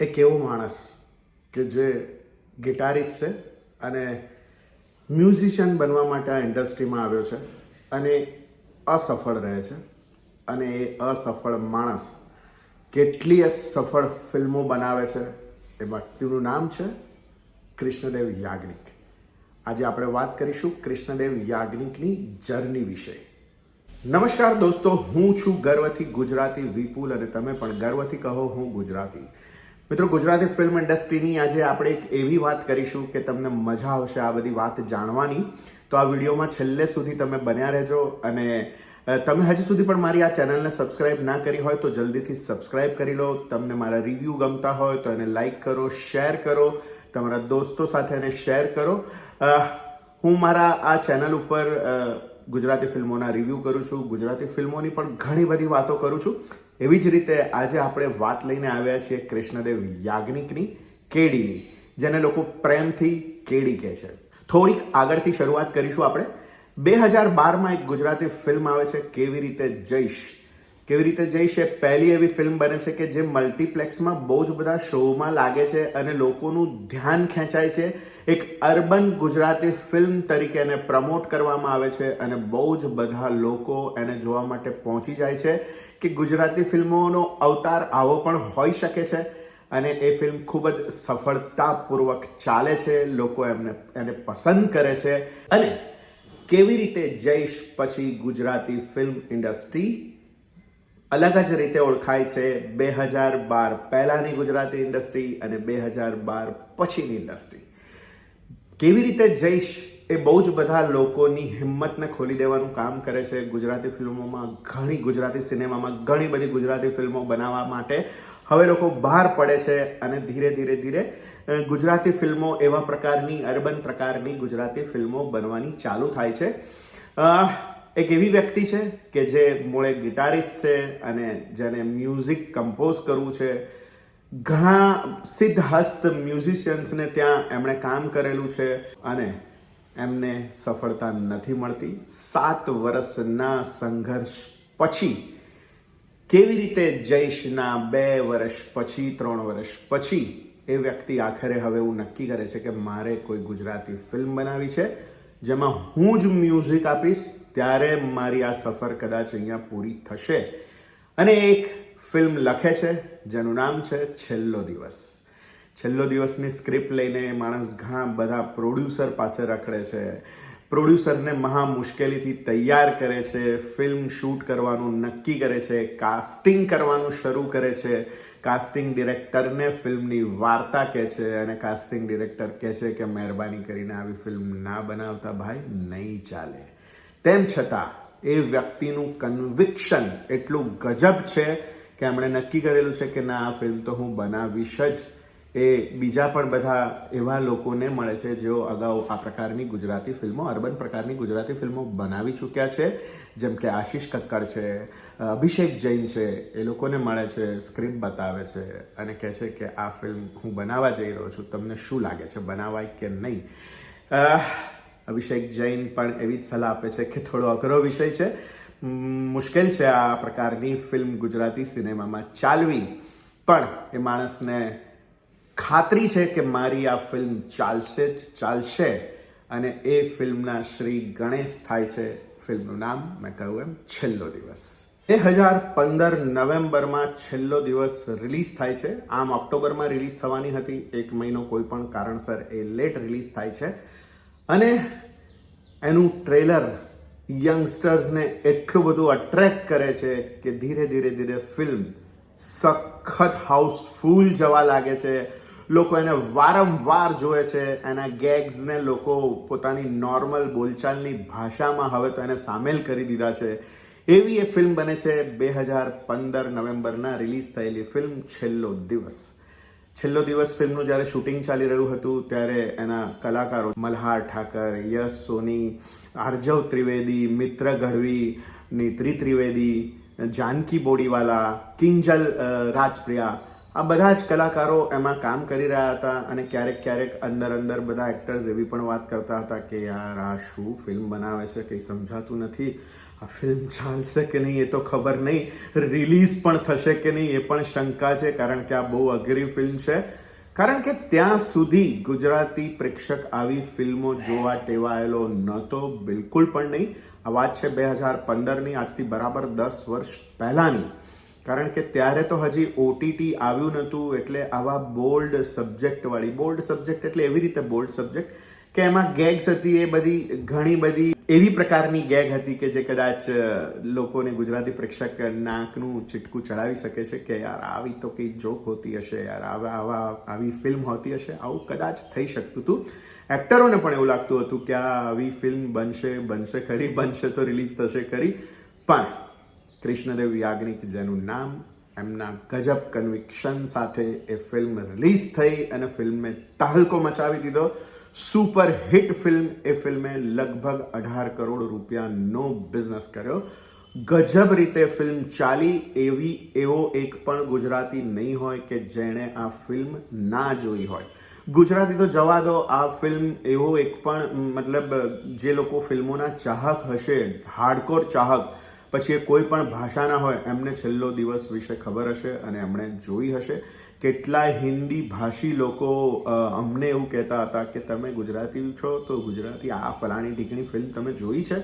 એક એવો માણસ કે જે ગિટારિસ્ટ છે અને મ્યુઝિશિયન બનવા માટે આ ઇન્ડસ્ટ્રીમાં આવ્યો છે અને અસફળ રહે છે અને એ અસફળ માણસ કેટલીય સફળ ફિલ્મો બનાવે છે એ વ્યક્તિનું નામ છે કૃષ્ણદેવ યાજ્ઞિક. આજે આપણે વાત કરીશું કૃષ્ણદેવ યાજ્ઞિકની જર્ની વિશે. નમસ્કાર દોસ્તો, હું છું ગર્વથી ગુજરાતી વિપુલ અને તમે પણ ગર્વથી કહો હું ગુજરાતી. મિત્રો, ગુજરાતી ફિલ્મ ઇન્ડસ્ટ્રીની આજે આપણે એક એવી વાત કરીશું કે તમને મજા આવશે આ બધી વાત જાણવાની. તો આ વિડીયોમાં છેલ્લે સુધી તમે બન્યા રહેજો અને તમે હજી સુધી પણ મારી આ ચેનલને સબસ્ક્રાઇબ ના કરી હોય તો જલ્દીથી સબસ્ક્રાઇબ કરી લો. તમને મારા રિવ્યૂ ગમતા હોય તો એને લાઇક કરો શેર કરો, તમારા દોસ્તો સાથે એને શેર કરો. હું મારા આ ચેનલ ઉપર ગુજરાતી ફિલ્મોના રિવ્યૂ કરું છું. ગુજરાતી ફિલ્મોની પણ ઘણી બધી વાતો કરું છું. એવી જ રીતે આજે આપણે વાત લઈને આવ્યા છીએ કૃષ્ણદેવ યાજ્ઞિકની, કેડીની, જેને લોકો પ્રેમથી કેડી કહે છે. થોડીક આગળથી શરૂઆત કરીશું આપણે. બે હજાર બારમાં એક ગુજરાતી ફિલ્મ આવે છે કેવી રીતે જઈશ? કેવી રીતે જઈશ એ પહેલી એવી ફિલ્મ બને છે કે જે મલ્ટીપ્લેક્સમાં બહુ જ બધા શોમાં લાગે છે અને લોકોનું ધ્યાન ખેંચાય છે. એક અર્બન ગુજરાતી ફિલ્મ તરીકે એને પ્રમોટ કરવામાં આવે છે અને બહુ જ બધા લોકો એને જોવા માટે પહોંચી જાય છે કે ગુજરાતી ફિલ્મોનો અવતાર આવો પણ હોઈ શકે છે અને એ ફિલ્મ ખૂબ જ સફળતાપૂર્વક ચાલે છે, લોકો એમને, એને પસંદ કરે છે. અને કેવી રીતે જઈશ પછી ગુજરાતી ફિલ્મ ઇન્ડસ્ટ્રી? અલગ જ રીતે ઓળખાય છે બે હજાર બાર પહેલાની ગુજરાતી ઇન્ડસ્ટ્રી અને બે હજાર બાર પછીની ઇન્ડસ્ટ્રી. કેવી રીતે જઈશ એ બહુ જ બધા લોકોની હિંમતને ખોલી દેવાનું કામ કરે છે ગુજરાતી ફિલ્મોમાં, ઘણી ગુજરાતી સિનેમામાં, ઘણી બધી ગુજરાતી ફિલ્મો બનાવવા માટે. હવે લોકો બહાર પડે છે અને ધીરે ધીરે ધીરે ગુજરાતી ફિલ્મો એવા પ્રકારની, અર્બન પ્રકારની ગુજરાતી ફિલ્મો બનવાની ચાલુ થાય છે. એક એવી વ્યક્તિ છે કે જે મૂળે ગિટારિસ્ટ છે અને જેને મ્યુઝિક કમ્પોઝ કરવું છે. ઘણા સિદ્ધહસ્ત મ્યુઝિશિયન્સને ત્યાં એમણે કામ કરેલું છે અને એમને સફળતા નથી મળતી. સાત વર્ષના સંઘર્ષ પછી કેવી રીતે જઈશના બે વર્ષ પછી, ત્રણ વર્ષ પછી એ વ્યક્તિ આખરે હવે એવું નક્કી કરે છે કે મારે કોઈ ગુજરાતી ફિલ્મ બનાવી છે, જેમાં હું જ મ્યુઝિક આપીશ, ત્યારે મારી આ સફર કદાચ અહીંયા પૂરી થશે. અને એક ફિલ્મ લખે છે જેનું નામ છે છેલ્લો દિવસ. છેલ્લો દિવસની સ્ક્રિપ્ટ લઈને માણસ ઘણા બધા પ્રોડ્યુસર પાસે રખડે છે. પ્રોડ્યુસરને મહા મુશ્કેલીથી તૈયાર કરે છે ફિલ્મ શૂટ કરવાનું નક્કી કરે છે કાસ્ટિંગ કરવાનું શરૂ કરે છે. કાસ્ટિંગ ડિરેક્ટરને ફિલ્મની વાર્તા કહે છે અને કાસ્ટિંગ ડિરેક્ટર કહે છે કે મહેરબાની કરીને આવી ફિલ્મ ના બનાવતા ભાઈ, નહીં ચાલે. તેમ છતાં એ વ્યક્તિનું કન્વિક્શન એટલું ગજબ છે કે એમણે નક્કી કરેલું છે કે ના, આ ફિલ્મ તો હું બનાવીશ જ. એ બીજા પણ બધા એવા લોકોને મળે છે જેઓ અગાઉ આ પ્રકારની ગુજરાતી ફિલ્મો, અર્બન પ્રકારની ગુજરાતી ફિલ્મો બનાવી ચૂક્યા છે. જેમ કે આશીષ કક્કડ છે, અભિષેક જૈન છે, એ લોકોને મળે છે સ્ક્રિપ્ટ બતાવે છે અને કહે છે કે આ ફિલ્મ હું બનાવવા જઈ રહ્યો છું. તમને શું લાગે છે, બનાવાય કે નહીં? અભિષેક જૈન પણ એવી જ સલાહ આપે છે કે થોડો અઘરો વિષય છે. મુશ્કેલ છે આ પ્રકારની ફિલ્મ ગુજરાતી સિનેમામાં ચાલવી. પણ એ માણસને ખાતરી છે કે મારી આ ફિલ્મ ચાલશે જ ચાલશે. અને એ ફિલ્મના શ્રી ગણેશ થાય છે ફિલ્મનું નામ. મેં કહ્યું એમ, છેલ્લો દિવસ. બે હજાર પંદર નવેમ્બરમાં છેલ્લો દિવસ રિલીઝ થાય છે. આમ ઓક્ટોબરમાં રિલીઝ થવાની હતી. એક મહિનો કોઈ પણ કારણસર એ લેટ રિલીઝ થાય છે. અને એનું ટ્રેલર યંગસ્ટર્સને એટલું બધું અટ્રેક્ટ કરે છે કે ધીરે ધીરે ધીરે ફિલ્મ સખત હાઉસફુલ જવા લાગે છે. લોકો એને વારંવાર જોવે છે. એના ગેગ્સને લોકો પોતાની નોર્મલ બોલચાલની ભાષામાં હવે તો એને સામેલ કરી દીધા છે. એવી એ ફિલ્મ બને છે બે હજાર પંદર નવેમ્બરના રિલીઝ થયેલી ફિલ્મ છેલ્લો દિવસ. છેલ્લો દિવસ ફિલ્મનું જ્યારે શૂટિંગ ચાલી રહ્યું હતું, ત્યારે એના કલાકારો મલ્હાર ઠાકર, યશ સોની, આર્જવ ત્રિવેદી, મિત્ર ગઢવી, નીત્રી ત્રિવેદી, જાનકી બોડીવાલા, કિંજલ રાજપ્રિયા, આ બધા જ કલાકારો એમાં કામ કરી રહ્યા હતા અને ક્યારેક ક્યારેક અંદર અંદર બધા એક્ટર્સ એવી પણ વાત કરતા હતા કે, યાર, આ શું ફિલ્મ બનાવે છે? કંઈ સમજાતું નથી. આ ફિલ્મ ચાલશે કે નહીં એ તો ખબર નહીં. રિલીઝ પણ થશે કે નહીં એ પણ શંકા છે, કારણ કે આ બહુ અઘરી ફિલ્મ છે. કારણ કે ત્યાં સુધી ગુજરાતી પ્રેક્ષક આવી ફિલ્મો જોવા ટેવાયેલો નહોતો, બિલકુલ પણ નહીં. આ વાત છે બે હજાર પંદરની, આજથી બરાબર દસ વર્ષ પહેલાંની. કારણ કે ત્યારે તો હજી ઓટીટી આવ્યું નહોતું, એટલે આવા બોલ્ડ સબ્જેક્ટવાળી બોલ્ડ સબ્જેક્ટ એટલે એવી રીતે બોલ્ડ સબ્જેક્ટ કે એમાં ગેગ્સ હતી એ બધી, ઘણી બધી એવી પ્રકારની ગેગ હતી કે જે કદાચ લોકોને ગુજરાતી પ્રેક્ષક નાકનું ચીટકું ચડાવી શકે છે કે યાર આવી તો કંઈ જોક હોતી હશે, યાર આવા આવા, આવી ફિલ્મ હોતી હશે, આવું કદાચ થઈ શકતું હતું. એક્ટરોને પણ એવું લાગતું હતું કે આ આવી ફિલ્મ બનશે બનશે ખરી, બનશે તો રિલીઝ થશે ખરી. પણ કૃષ્ણદેવ યાજ્ઞિક જેનું નામ, એમના ગજબ કન્વિક્શન સાથે એ ફિલ્મ રિલીઝ થઈ અને ફિલ્મે તહલકો મચાવી દીધો. સુપર હિટ ફિલ્મ એ ફિલ્મે લગભગ અઢાર કરોડ રૂપિયાનો બિઝનેસ કર્યો. ગજબ રીતે ફિલ્મ ચાલી એવી, એવો એક પણ ગુજરાતી નહીં હોય કે જેણે આ ફિલ્મ ના જોઈ હોય. ગુજરાતી તો જવા દો, આ ફિલ્મ એવો એક પણ, મતલબ, જે લોકો ફિલ્મોના ચાહક હશે હાર્ડકોર ચાહક, પછી એ કોઈ પણ ભાષાના હોય, એમને છેલ્લો દિવસ વિશે ખબર હશે અને એમણે જોઈ હશે. કેટલાય હિન્દી ભાષી લોકો અમને એવું કહેતા હતા કે તમે ગુજરાતી છો તો ગુજરાતી આ ફલાણી ઢીકણી ફિલ્મ તમે જોઈ છે?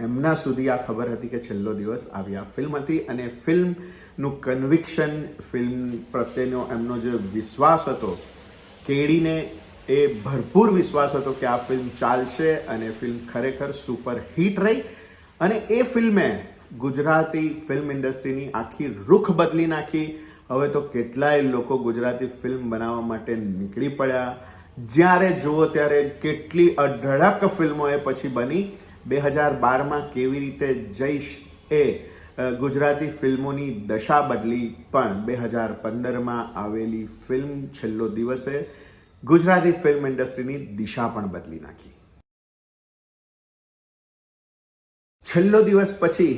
એમના સુધી આ ખબર હતી કે છેલ્લો દિવસ આવી આ ફિલ્મ હતી અને ફિલ્મનું કન્વિક્શન ફિલ્મ પ્રત્યેનો એમનો જે વિશ્વાસ હતો, કેળીને એ ભરપૂર વિશ્વાસ હતો કે આ ફિલ્મ ચાલશે અને ફિલ્મ ખરેખર સુપર હિટ રહી. અને એ ફિલ્મે ગુજરાતી ફિલ્મ ઇન્ડસ્ટ્રીની આખી રૂખ બદલી નાખી. હવે તો કેટલાય લોકો ગુજરાતી ફિલ્મ બનાવવા માટે નીકળી પડ્યા. જ્યારે જુઓ ત્યારે કેટલી અઢળક ફિલ્મો એ પછી બની. બે હજાર બારમાં કેવી રીતે જઈશ એ ગુજરાતી ફિલ્મોની દશા બદલી પણ બે હજાર પંદરમાં આવેલી ફિલ્મ છેલ્લો દિવસે ગુજરાતી ફિલ્મ ઇન્ડસ્ટ્રીની દિશા પણ બદલી નાખી. છેલ્લો દિવસ પછી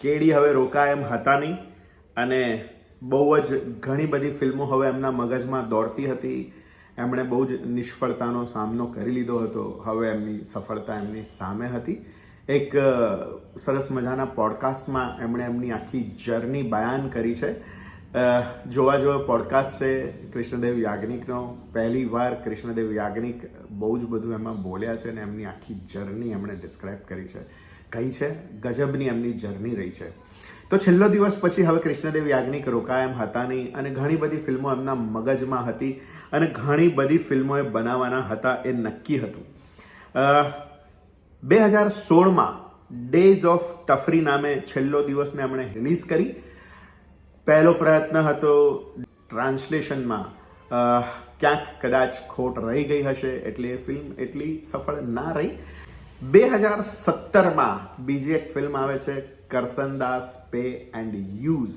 કેડી હવે રોકાય એમ હતા નહીં અને બહુ જ ઘણી બધી ફિલ્મો હવે એમના મગજમાં દોડતી હતી. એમણે બહુ જ નિષ્ફળતાનો સામનો કરી લીધો હતો. હવે એમની સફળતા એમની સામે હતી. એક સરસ મજાના પોડકાસ્ટમાં એમણે એમની આખી જર્ની બયાન કરી છે. જોવા જોવા પોડકાસ્ટ છે કૃષ્ણદેવ યાજ્ઞિકનો. પહેલી વાર કૃષ્ણદેવ યાજ્ઞિક બહુ જ બધું એમાં બોલ્યા છે અને એમની આખી જર્ની એમણે ડિસ્ક્રાઇબ કરી છે. કઈ છે? ગજબની એમની જર્ની રહી છે. તો છેલ્લો દિવસ પછી હવે કૃષ્ણદેવ યાજ્ઞિક રોકાયા એમ હતા નહીં અને ઘણી બધી ફિલ્મો એમના મગજમાં હતી અને ઘણી બધી ફિલ્મો એ બનાવવાના હતા એ નક્કી હતું. બે હજાર સોળમાં ડેઝ ઓફ તફરી નામે છેલ્લો દિવસને એમણે રિલીઝ કરી. પહેલો પ્રયત્ન હતો ટ્રાન્સલેશનમાં ક્યાંક કદાચ ખોટ રહી ગઈ હશે એટલે એ ફિલ્મ એટલી સફળ ના રહી. બે હજાર સત્તરમાં બીજી એક ફિલ્મ આવે છે Karsandas pay and use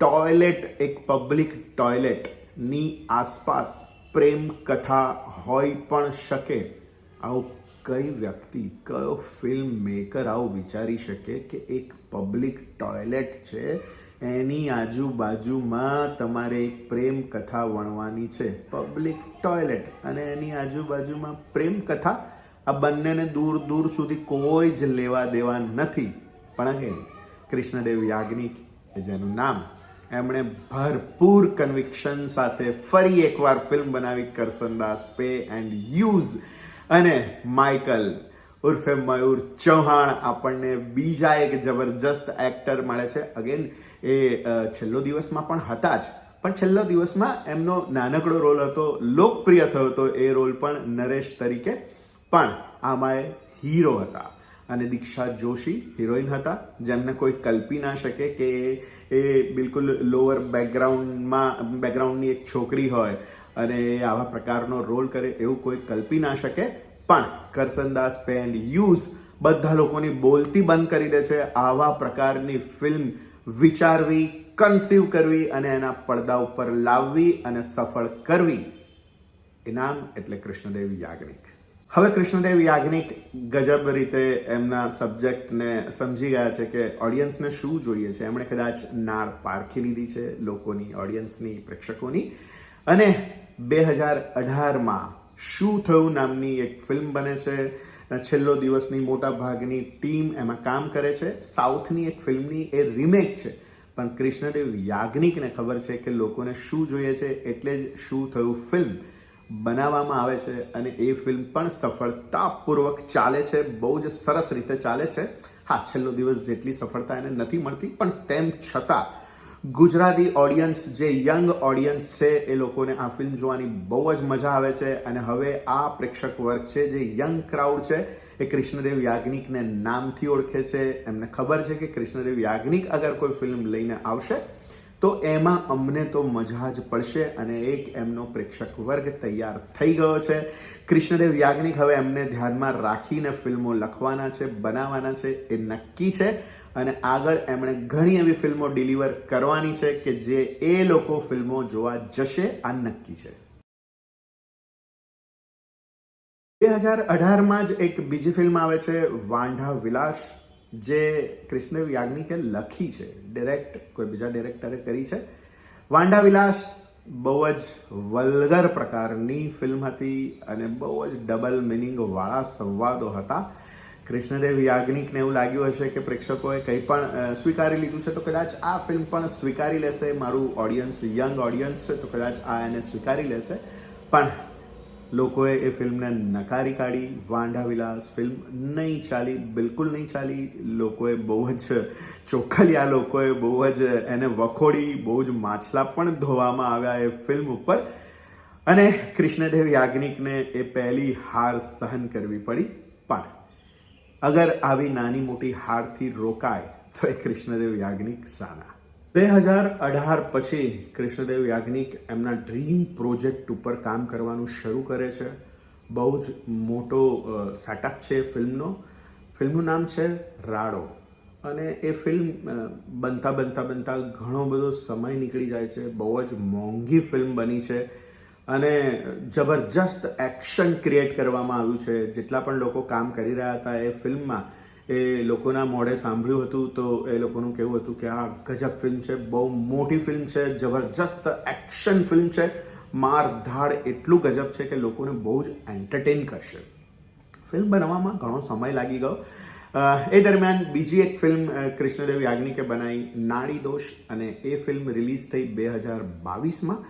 toilet, એક પબ્લિક ટોયલેટની આસપાસ પ્રેમ કથા હોઈ પણ શકે. આવું કઈ વ્યક્તિ, કયો ફિલ્મ મેકર આવું વિચારી શકે કે એક પબ્લિક ટોયલેટ છે? એની આજુબાજુમાં તમારે એક પ્રેમ કથા વણવાની છે. પબ્લિક ટોયલેટ અને એની આજુબાજુમાં પ્રેમ કથા. આ બંનેને દૂર દૂર સુધી કોઈ જ લેવા દેવા નથી. પણ કૃષ્ણદેવ યાજ્ઞિક જેનું નામ એમણે ભરપૂર કન્વિક્શન સાથે ફરી એકવાર ફિલ્મ બનાવી કરસનદાસ પે એન્ડ યુઝ અને માઇકલ ઉર્ફે મયુર ચૌહાણ આપણને બીજા એક જબરજસ્ત એક્ટર મળે છે. અગેન એ છેલ્લો દિવસમાં પણ હતા જ. પણ છેલ્લો દિવસમાં એમનો નાનકડો રોલ હતો, લોકપ્રિય થયો હતો. એ રોલ પણ નરેશ તરીકે. પણ આમાં હીરો હતા. અને દીક્ષા જોશી હિરોઈન હતા, જેમને કોઈ કલ્પી ના શકે કે એ બિલકુલ લોઅર બેકગ્રાઉન્ડમાં બેકગ્રાઉન્ડની એક છોકરી હોય અને આવા પ્રકારનો રોલ કરે એવું કોઈ કલ્પી ના શકે. પણ કરસનદાસ પેન યુઝ બધા લોકોની બોલતી બંધ કરી દે છે. આવા પ્રકારની ફિલ્મ વિચારવી કન્સીવ કરવી અને એના પડદા ઉપર લાવવી અને સફળ કરવી. ઇનામ એટલે કૃષ્ણદેવ યાજ્ઞિક. હવે કૃષ્ણદેવ યાજ્ઞિક ગજબ રીતે એમના સબ્જેક્ટને સમજી ગયા છે કે ઓડિયન્સને શું જોઈએ છે. એમણે કદાચ નાળ પારખી લીધી છે લોકોની ઓડિયન્સની પ્રેક્ષકોની. અને બે હજાર અઢારમાં શું થયું નામની એક ફિલ્મ બને છે. છેલ્લો દિવસની મોટા ભાગની ટીમ એમાં કામ કરે છે. સાઉથની એક ફિલ્મની એ રીમેક છે. પણ કૃષ્ણદેવ યાજ્ઞિકને ખબર છે કે લોકોને શું જોઈએ છે. એટલે જ શું થયું ફિલ્મ બનાવવામાં આવે છે અને એ ફિલ્મ પણ સફળતાપૂર્વક ચાલે છે, બહુ જ સરસ રીતે ચાલે છે. હા, છેલ્લો દિવસ જેટલી સફળતા એને નથી મળતી, પણ તેમ છતાં ગુજરાતી ઓડિયન્સ જે યંગ ઓડિયન્સ છે, એ લોકોને આ ફિલ્મ જોવાની બહુ જ મજા આવે છે. અને હવે આ પ્રેક્ષક વર્ગ છે, જે યંગ ક્રાઉડ છે, એ કૃષ્ણદેવ યાજ્ઞિકને નામથી ઓળખે છે. એમને ખબર છે કે કૃષ્ણદેવ યાજ્ઞિક અગર કોઈ ફિલ્મ લઈને આવશે તો એમાં અમને તો મજા જ પડશે અને એક એમનો પ્રેક્ષક વર્ગ તૈયાર થઈ ગયો છે. કૃષ્ણદેવ યાજ્ઞિક હવે એમને ધ્યાનમાં રાખીને ફિલ્મો લખવાના છે, બનાવવાના છે, એ નક્કી છે. અને આગળ એમણે ઘણી એવી ફિલ્મો ડિલિવર કરવાની છે કે જે એ લોકો ફિલ્મો જોવા જશે, આ નક્કી છે. બે હજાર અઢારમાં જ એક બીજી ફિલ્મ આવે છે, વાંઢા વિલાસ. જે કૃષ્ણ યાજ્ઞિકે લખી છે. ડિરેક્ટ કોઈ બીજા ડિરેક્ટરે કરી છે. વાંડા વિલાસ બહુ જ વલ્ગર પ્રકારની ફિલ્મ હતી અને બહુ જ ડબલ મિનિંગવાળા સંવાદો હતા. કૃષ્ણદેવ યાજ્ઞિકને એવું લાગ્યું હશે કે પ્રેક્ષકોએ કંઈ પણ સ્વીકારી લીધું છે, તો કદાચ આ ફિલ્મ પણ સ્વીકારી લેશે, મારું ઓડિયન્સ યંગ ઓડિયન્સ છે, તો કદાચ આ એને સ્વીકારી લેશે. પણ લોકોએ એ ફિલ્મને નકારી કાઢી. વાંઢા વિલાસ ફિલ્મ નહીં ચાલી, બિલકુલ નહીં ચાલી. લોકોએ બહુ જ ચોખ્ખલિયા, લોકોએ બહુ જ એને વખોડી, બહુ જ માછલા પણ ધોવામાં આવ્યા એ ફિલ્મ ઉપર. અને કૃષ્ણદેવ યાજ્ઞિકને એ પહેલી હાર સહન કરવી પડી પણ અગર આવી નાની મોટી હારથી રોકાય, તો એ કૃષ્ણદેવ યાજ્ઞિક સાના. બે હજાર અઢાર પછી કૃષ્ણદેવ યાજ્ઞિક એમના ડ્રીમ પ્રોજેક્ટ ઉપર કામ કરવાનું શરૂ કરે છે. બહુ જ મોટો સેટઅપ છે ફિલ્મનો. ફિલ્મનું નામ છે રાડો. અને એ ફિલ્મ બનતા બનતા બનતા ઘણો બધો સમય નીકળી જાય છે. બહુ જ મોંઘી ફિલ્મ બની છે. અને જબરજસ્ત એક્શન ક્રિએટ કરવામાં આવ્યું છે. જેટલા પણ લોકો કામ કરી રહ્યા હતા એ ફિલ્મમાં એ લોકોના મોઢે સાંભળ્યું હતું તો એ લોકોનું કેવું હતું કે આ ગજબ ફિલ્મ છે, બહુ મોટી ફિલ્મ છે, જબરજસ્ત એક્શન ફિલ્મ છે. માર ધાડ એટલું ગજબ છે કે લોકોને બહુ જ એન્ટરટેન કરશે. ફિલ્મ બનાવવામાં ઘણો સમય લાગી ગયો. એ દરમિયાન બીજી એક ફિલ્મ કૃષ્ણદેવ યાજ્ઞિકે બનાવી, નાડી દોષ, અને એ ફિલ્મ રિલીઝ થઈ બે હજાર બાવીસમાં.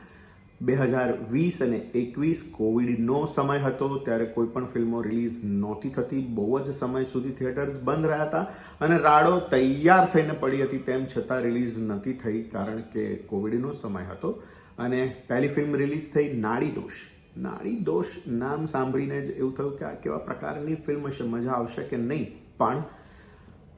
બે હજાર વીસ અને એકવીસ કોવિડનો સમય હતો ત્યારે કોઈ પણ ફિલ્મો રિલીઝ નહોતી થતી. બહુ જ સમય સુધી થિયેટર્સ બંધ રહ્યા હતા અને રાડો તૈયાર થઈને પડી હતી તેમ છતાં રિલીઝ નથી થઈ કારણ કે કોવિડનો સમય હતો અને પહેલી ફિલ્મ રિલીઝ થઈ નાડી દોષ. નાડી દોષ નામ સાંભળીને જ એવું થયું કે આ કેવા પ્રકારની ફિલ્મ હશે મજા આવશે કે નહીં? પણ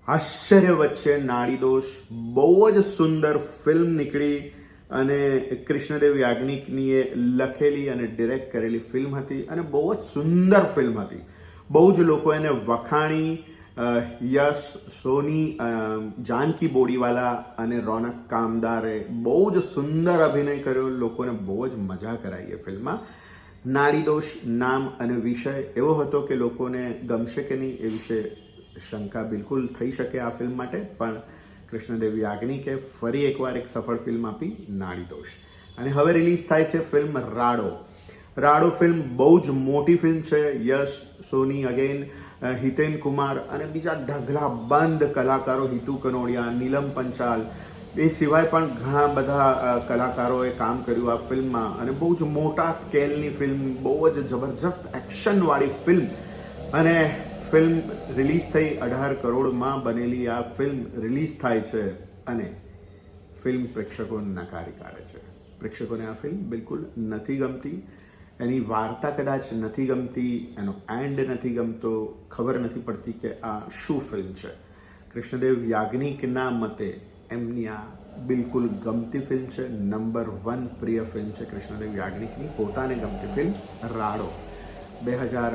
આશ્ચર્ય વચ્ચે નાડી દોષ બહુ જ સુંદર ફિલ્મ નીકળી. અને કૃષ્ણદેવ યાજ્ઞિકનીએ લખેલી અને ડિરેક્ટ કરેલી ફિલ્મ હતી અને બહુ જ સુંદર ફિલ્મ હતી. બહુ જ લોકો એને વખાણી યશ, સોની જાનકી બોડીવાલા અને રોનક કામદારે બહુ જ સુંદર અભિનય કર્યો. લોકોને બહુ જ મજા કરાઈ એ ફિલ્મમાં નાડી દોષ, નામ અને વિષય એવો હતો કે લોકોને ગમશે કે નહીં એ વિશે શંકા બિલકુલ થઈ શકે આ ફિલ્મ માટે, પણ કૃષ્ણદેવ યાજ્ઞિકે ફરી એકવાર એક સફળ ફિલ્મ આપી નાડી દોષ અને હવે રિલીઝ થાય છે ફિલ્મ રાડો. રાડો ફિલ્મ બહુ જ મોટી ફિલ્મ છે. યશ, સોની અગેન હિતેન કુમાર અને બીજા ઢગલા બંધ કલાકારો હિતુ કનોડિયા, નીલમ પંચાલ. એ સિવાય પણ ઘણા બધા કલાકારોએ કામ કર્યું આ ફિલ્મમાં. અને બહુ જ મોટા સ્કેલની ફિલ્મ, બહુ જ જબરજસ્ત એક્શનવાળી ફિલ્મ. અને ફિલ્મ રિલીઝ થઈ અઢાર કરોડમાં બનેલી આ ફિલ્મ રિલીઝ થાય છે અને ફિલ્મ પ્રેક્ષકો નકારી કાઢે છે. પ્રેક્ષકોને આ ફિલ્મ બિલકુલ નથી ગમતી. એની વાર્તા કદાચ નથી ગમતી, એનો એન્ડ નથી ગમતો, ખબર નથી પડતી કે આ શું ફિલ્મ છે. કૃષ્ણદેવ યાજ્ઞિકના મતે એમની આ બિલકુલ ગમતી ફિલ્મ છે. નંબર વન પ્રિય ફિલ્મ છે કૃષ્ણદેવ યાજ્ઞિકની. પોતાને ગમતી ફિલ્મ રાડો. બે હજાર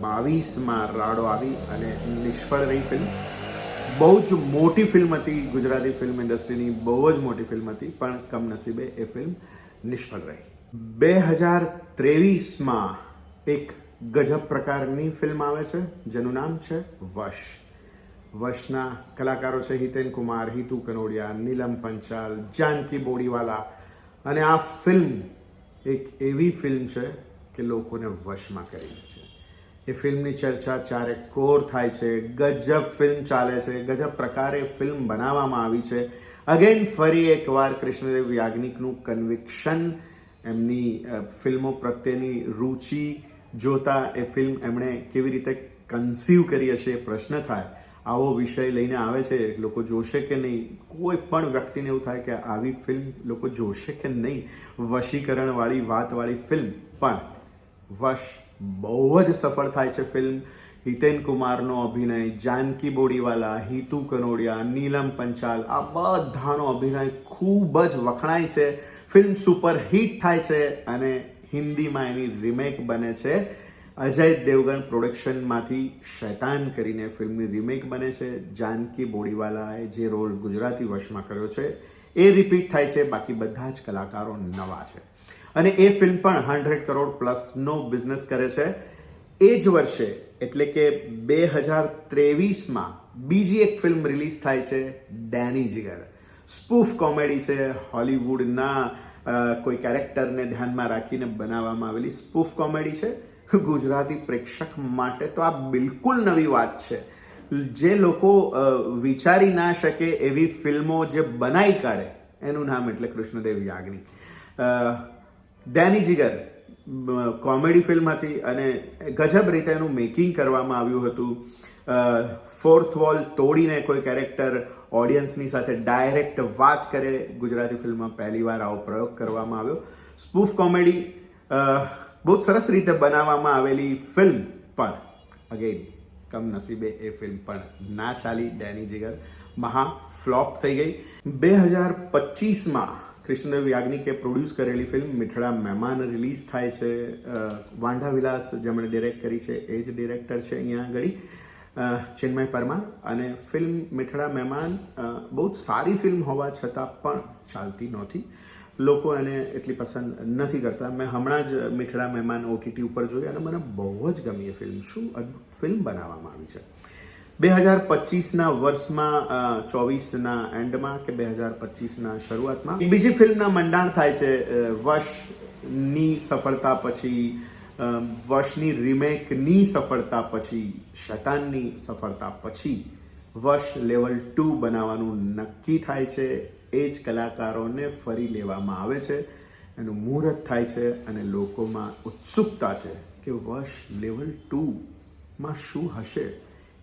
બાવીસમાં રાડો આવી અને નિષ્ફળ રહી ફિલ્મ બહુ જ મોટી ફિલ્મ હતી, ગુજરાતી ફિલ્મ ઇન્ડસ્ટ્રીની બહુ જ મોટી ફિલ્મ હતી, પણ કમનસીબે એ ફિલ્મ નિષ્ફળ રહી. બે હજાર ત્રેવીસમાં એક ગજબ પ્રકારની ફિલ્મ આવે છે, જેનું નામ છે વશ. વશના કલાકારો છે હિતેન કુમાર, હિતુ કનોડિયા, નીલમ પંચાલ, જાનકી બોડીવાલા. અને આ ફિલ્મ એક એવી ફિલ્મ છે કે લોકોને વશમાં કરી છે. એ ફિલ્મની ચર્ચા ચારે કોર થાય છે. ગજબ ફિલ્મ ચાલે છે. ગજબ પ્રકારે ફિલ્મ બનાવવામાં આવી છે. અગેન ફરી એકવાર કૃષ્ણદેવ યાજ્ઞિકનું કન્વિક્શન એમની ફિલ્મો પ્રત્યેની રુચિ જોતા એ ફિલ્મ એમણે કેવી રીતે કન્સીવ કરી હશે એ પ્રશ્ન થાય. આવો વિષય લઈને આવે છે. લોકો જોશે કે નહીં? કોઈ પણ વ્યક્તિને એવું થાય કે આવી ફિલ્મ લોકો જોશે કે નહીં? વશીકરણવાળી વાતવાળી ફિલ્મ. પણ વશ બહુ જ સફળ થાય છે ફિલ્મ. હિતેન કુમારનો અભિનય, જાનકી બોડીવાલા, હિતુ કનોડિયા, નીલમ પંચાલ, આ બધાનો અભિનય ખૂબ જ વખણાય છે. ફિલ્મ સુપર હિટ થાય છે અને હિન્દીમાં એની રિમેક બને છે. અજય દેવગન પ્રોડક્શનમાંથી શૈતાન કરીને ફિલ્મની રિમેક બને છે. જાનકી બોડીવાલાએ જે રોલ ગુજરાતી વર્ષમાં કર્યો છે, એ રિપીટ થાય છે. બાકી બધા જ કલાકારો નવા છે. અને એ ફિલ્મ પણ હંડ્રેડ કરોડ પ્લસનો બિઝનેસ કરે છે. એ જ વર્ષે, એટલે કે બે હજાર ત્રેવીસમાં બીજી એક ફિલ્મ રિલીઝ થાય છે ડેની જીગર સ્પૂફ કોમેડી છે હોલિવૂડના કોઈ કેરેક્ટરને ધ્યાનમાં રાખીને બનાવવામાં આવેલી સ્પૂફ કોમેડી છે. ગુજરાતી પ્રેક્ષક માટે તો આ બિલકુલ નવી વાત છે. જે લોકો વિચારી ના શકે એવી ફિલ્મો જે બનાવી કાઢે, એનું નામ એટલે Krishnadev Yagnik. Danny Jigar comedy film હતી અને ગજબ રીતે એનું મેકિંગ કરવામાં આવ્યું હતું. ફોર્થ વોલ તોડીને કોઈ કેરેક્ટર ઓડિયન્સની સાથે ડાયરેક્ટ વાત કરે, ગુજરાતી ફિલ્મમાં પહેલીવાર આવો પ્રયોગ કરવામાં આવ્યો. સ્પૂફ કોમેડી બહુ સરસ રીતે બનાવવામાં આવેલી ફિલ્મ પણ અગેન કમનસીબે એ ફિલ્મ પણ ના ચાલી ડેની જીગર. મહા ફ્લોપ થઈ ગઈ. બે હજાર પચીસમાં કૃષ્ણદેવ યાજ્ઞિકે પ્રોડ્યુસ કરેલી ફિલ્મ મીઠડા મહેમાન રિલીઝ થાય છે. વાંઢા વિલાસ જેમણે ડિરેક્ટ કરી છે, એ જ ડિરેક્ટર છે અહીંયા આગળ. ચિન્મય પરમાર. અને ફિલ્મ મીઠડા મહેમાન બહુ જ સારી ફિલ્મ હોવા છતાં પણ ચાલતી નહોતી. લોકો એને એટલી પસંદ નથી કરતા. મેં હમણાં જ મીઠડા મહેમાન ઓટીટી ઉપર જોઈ અને મને બહુ જ ગમી એ ફિલ્મ શું અદ્ભુત ફિલ્મ બનાવવામાં આવી છે. બે હજાર પચીસના વર્ષમાં ચોવીસના એન્ડમાં કે બે હજાર પચીસના શરૂઆતમાં, બીજી ફિલ્મના મંડાણ થાય છે વશની સફળતા પછી વર્ષની રિમેકની સફળતા પછી, શતાનની સફળતા પછી વશ લેવલ ટુ બનાવવાનું નક્કી થાય છે, એ જ કલાકારોને ફરી લેવામાં આવે છે, એનું મુહૂર્ત થાય છે અને લોકોમાં ઉત્સુકતા છે કે વશ લેવલ ટુમાં શું હશે.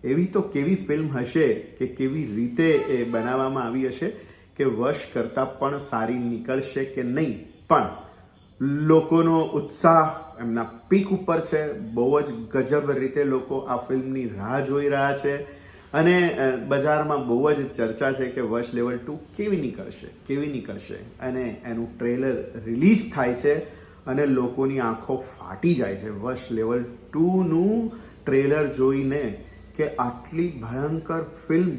એવી તો કેવી ફિલ્મ હશે કે કેવી રીતે એ બનાવવામાં આવી હશે કે વશ કરતાં પણ સારી નીકળશે કે નહીં? પણ લોકોનો ઉત્સાહ એમના પીક ઉપર છે. બહુ જ ગજબ રીતે લોકો આ ફિલ્મની રાહ જોઈ રહ્યા છે. અને બજારમાં બહુ જ ચર્ચા છે કે વશ લેવલ ટુ કેવી નીકળશે કેવી નીકળશે? અને એનું ટ્રેલર રિલીઝ થાય છે અને લોકોની આંખો ફાટી જાય છે. વશ લેવલ ટુનું ટ્રેલર જોઈને કે આટલી ભયંકર ફિલ્મ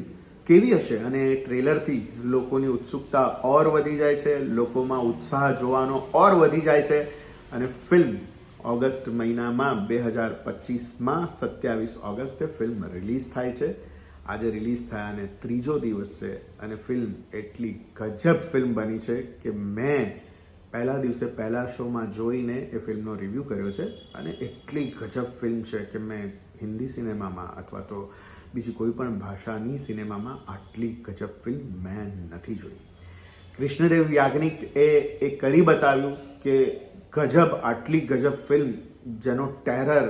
કેવી હશે? અને ટ્રેલરથી લોકોની ઉત્સુકતા ઓર વધી જાય છે, લોકોમાં ઉત્સાહ જોવાનો ઓર વધી જાય છે. અને ફિલ્મ ઓગસ્ટ મહિનામાં બે હજાર પચીસમાં સત્યાવીસ ઓગસ્ટે ફિલ્મ રિલીઝ થાય છે. આજે રિલીઝ થયા અને ત્રીજો દિવસ છે અને ફિલ્મ એટલી ગજબ ફિલ્મ બની છે કે મેં પહેલા દિવસે પહેલા શોમાં જોઈને એ ફિલ્મનો રિવ્યૂ કર્યો છે. અને એટલી ગજબ ફિલ્મ છે કે મેં હિન્દી સિનેમામાં અથવા તો બીજી કોઈ પણ ભાષાની સિનેમામાં આટલી ગજબ ફિલ્મ મેં નથી જોઈ. કૃષ્ણદેવ યાજ્ઞિક એ એ કરી બતાવ્યું કે ગજબ, આટલી ગજબ ફિલ્મ જેનો ટેરર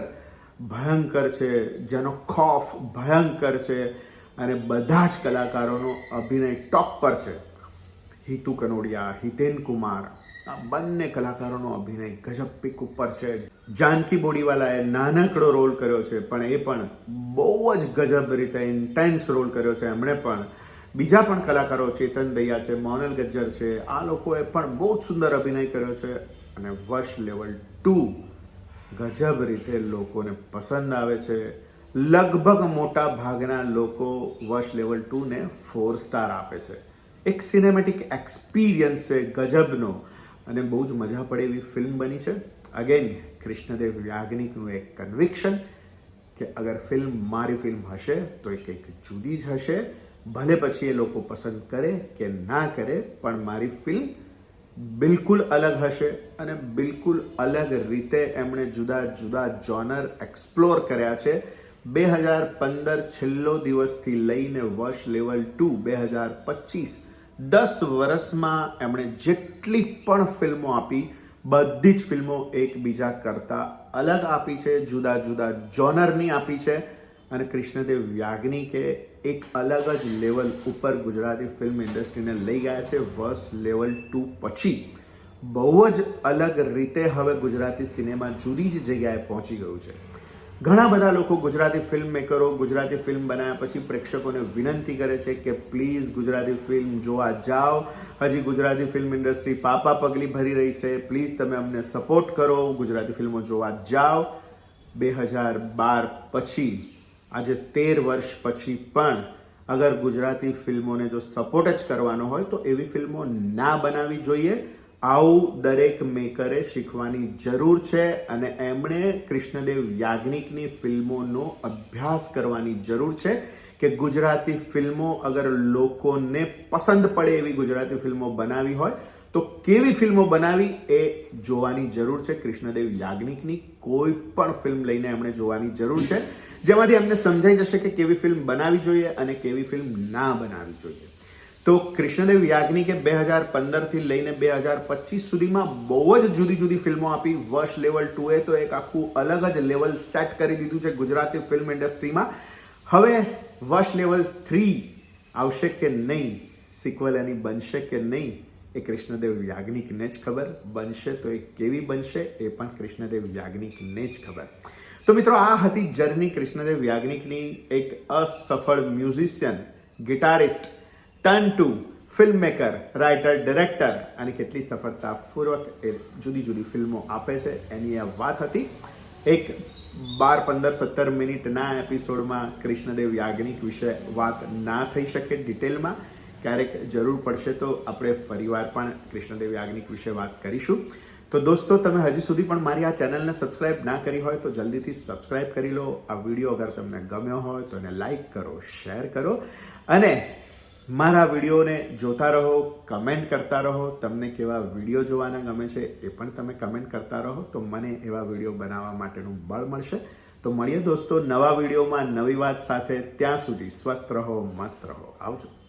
ભયંકર છે, જેનો ખોફ ભયંકર છે અને બધા જ કલાકારોનો અભિનય ટોપ પર છે. હિતુ કનોડિયા, હિતેન કુમાર, આ બંને કલાકારોનો અભિનય ગજબ પીક ઉપર છે. જાનકી બોડીવાલાએ નાનકડો રોલ કર્યો છે, પણ એ પણ બહુ જ ગજબ રીતે ઇન્ટેન્સ રોલ કર્યો છે. એમણે પણ બીજા પણ કલાકારો, ચેતન દૈયા છે, મોનલ ગજ્જર છે, આ લોકોએ પણ બહુ જ સુંદર અભિનય કર્યો છે અને વર્ષ લેવલ ટુ ગજબ રીતે લોકોને પસંદ આવે છે. લગભગ મોટા ભાગના લોકો વર્ષ લેવલ ટુને ફોર સ્ટાર આપે છે. એક સિનેમેટિક એક્સપિરિયન્સ છે ગજબનો. અને બહુ જ મજા પડે એવી ફિલ્મ બની છે. અગેન કૃષ્ણદેવ યાજ્ઞિકનું એક કન્વિક્શન કે અગર ફિલ્મ મારી ફિલ્મ હશે, તો એ કંઈક જુદી જ હશે. ભલે પછી એ લોકો પસંદ કરે કે ના કરે, પણ મારી ફિલ્મ બિલકુલ અલગ હશે અને બિલકુલ અલગ રીતે એમણે જુદા જુદા જોનર એક્સપ્લોર કર્યા છે. બે હજાર પંદર છેલ્લો દિવસથી લઈને વર્ષ લેવલ ટુ બે હજાર પચીસ દસ વર્ષમાં એમણે જેટલી પણ ફિલ્મો આપી, બધી જ ફિલ્મો એકબીજા કરતા અલગ આપી છે, જુદા જુદા જોનરની આપી છે. અને કૃષ્ણદેવ વ્યાજ્ઞિકે એક અલગ જ લેવલ ઉપર ગુજરાતી ફિલ્મ ઇન્ડસ્ટ્રીને લઈ ગયા છે વર્સ લેવલ ટુ પછી. બહુ જ અલગ રીતે હવે ગુજરાતી સિનેમા જુદી જ જગ્યાએ પહોંચી ગયું છે. ઘણા બધા લોકો ગુજરાતી ફિલ્મ મેકરો ગુજરાતી ફિલ્મ બનાવ્યા પછી પ્રેક્ષકોને વિનંતી કરે છે કે પ્લીઝ ગુજરાતી ફિલ્મ જોવા જાઓ. હજી ગુજરાતી ફિલ્મ ઇન્ડસ્ટ્રી પાપા પગલી ભરી રહી છે. પ્લીઝ તમે અમને સપોર્ટ કરો, ગુજરાતી ફિલ્મો જોવા જાઓ. બે હજાર બાર પછી, આજે તેર વર્ષ પછી પણ, અગર ગુજરાતી ફિલ્મોને જો સપોર્ટ જ કરવાનો હોય તો એવી ફિલ્મો ના બનાવવી જોઈએ. આવું દરેક મેકરે શીખવાની જરૂર છે અને એમણે કૃષ્ણદેવ યાજ્ઞિકની ફિલ્મોનો અભ્યાસ કરવાની જરૂર છે કે ગુજરાતી ફિલ્મો અગર લોકોને પસંદ પડે એવી ગુજરાતી ફિલ્મો બનાવી હોય, તો કેવી ફિલ્મો બનાવી એ જોવાની જરૂર છે. કૃષ્ણદેવ યાજ્ઞિકની કોઈ પણ ફિલ્મ લઈને એમણે જોવાની જરૂર છે. જેમાંથી એમને સમજાઈ જશે કે કેવી ફિલ્મ બનાવી જોઈએ અને કેવી ફિલ્મ ના બનાવી જોઈએ. તો કૃષ્ણદેવ યાજ્ઞિકે બે હજાર પંદરથી લઈને બે હજાર પચીસ સુધીમાં બહુ જ જુદી જુદી ફિલ્મો આપી. વર્ષ લેવલ ટુ એ તો એક આખું અલગ જ લેવલ સેટ કરી દીધું છે ગુજરાતી ફિલ્મ ઇન્ડસ્ટ્રીમાં હવે વર્ષ લેવલ થ્રી આવશે કે નહીં? સિક્વલ એની બનશે કે નહીં? એ કૃષ્ણદેવ યાજ્ઞિકને જ ખબર. બનશે તો એ કેવી બનશે એ પણ કૃષ્ણદેવ યાજ્ઞિકને જ ખબર. તો મિત્રો, આ હતી જર્ની કૃષ્ણદેવ યાજ્ઞિકની એક અસફળ musician, guitarist turn to film maker writer director અને કેટલી સફળતાપૂર્વક એ જુદી જુદી ફિલ્મો આપે છે. એની આ વાત હતી. એક બાર પંદર સત્તર મિનિટના એપિસોડમાં કૃષ્ણદેવ યાજ્ઞિક વિશે વાત ના થઈ શકે ડિટેલમાં. ક્યારેક જરૂર પડશે તો આપણે ફરીવાર પણ કૃષ્ણદેવ યાજ્ઞિક વિશે વાત કરીશું. તો દોસ્તો, તમે હજી સુધી પણ મારી આ ચેનલને સબસ્ક્રાઇબ ના કરી હોય તો જલ્દીથી સબસ્ક્રાઇબ કરી લો. આ વીડિયો અગર તમને ગમ્યો હોય તો એને લાઈક કરો, શેર કરો. અને મારા વિડીયોને જોતા રહો કમેન્ટ કરતા રહો. તમને કેવા વીડિયો જોવાના ગમે છે એ પણ તમે કમેન્ટ કરતા રહો. તો મને એવા વીડિયો બનાવવા માટેનું બળ મળશે. તો મળીએ દોસ્તો નવા વિડીયોમાં નવી વાત સાથે. ત્યાં સુધી સ્વસ્થ રહો, મસ્ત રહો. આવજો.